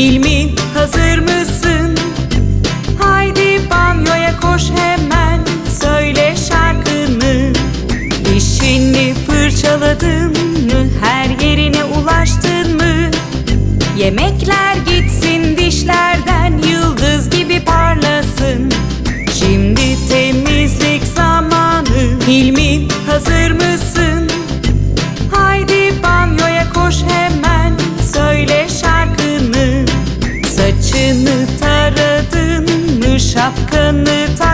Hilmi hazır mısın? Haydi banyoya koş hemen. Söyle şarkını. Dişini fırçaladın in the time